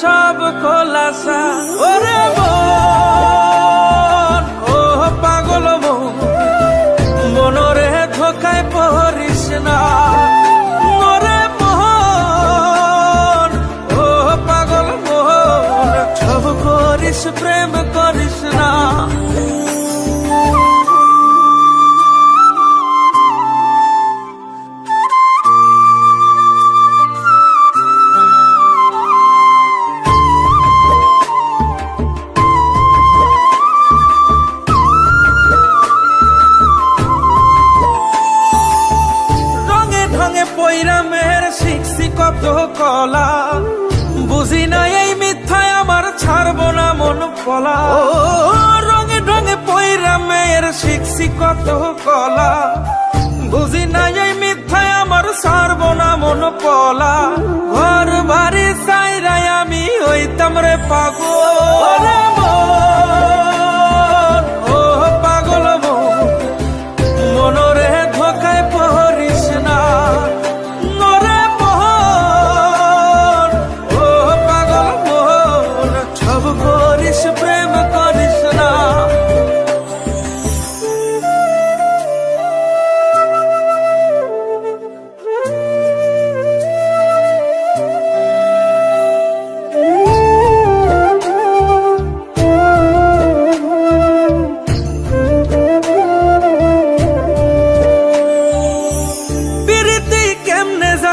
সব খোলাসা। ওরে মন ও পাগল মন মনরে ধোকায় পহরিস না। পাগল প্রেম করিস না। পৈরামের শিখছি কত কলা। বুঝি না এই মিথ্যায় আমার ছাড়বো না মন পলা। রঙে ঢঙে পৈরামের শিখছি কত কলা। বুঝি না এই মিথ্যায় আমার ছাড়বো না মন পলা। ঘর বাড়ি সাইরাই আমি হইতাম রে পাগল।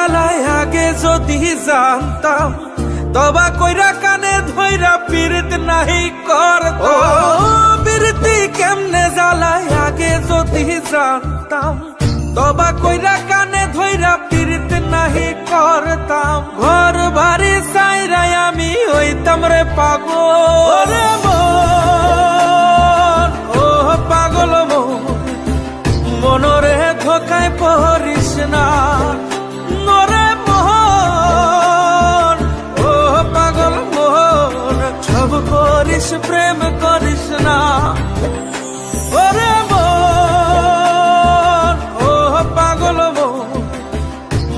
জ্বালায় আগে যদি জানতাম তবা কইরা কানে ধইরা পীড়িত নাহি কর ও। প্রীতি কেমনে জ্বালায় আগে যদি জানতাম তবা কইরা কানে ধইরা পীড়িত নাহি করতাম। ঘর বাড়ি সাইরাই আমি হইতাম রে পাগল। করিস প্রেম করিস না। ওরে ও পাগল মন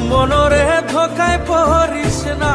মনরে ধোকায় পড়িস না।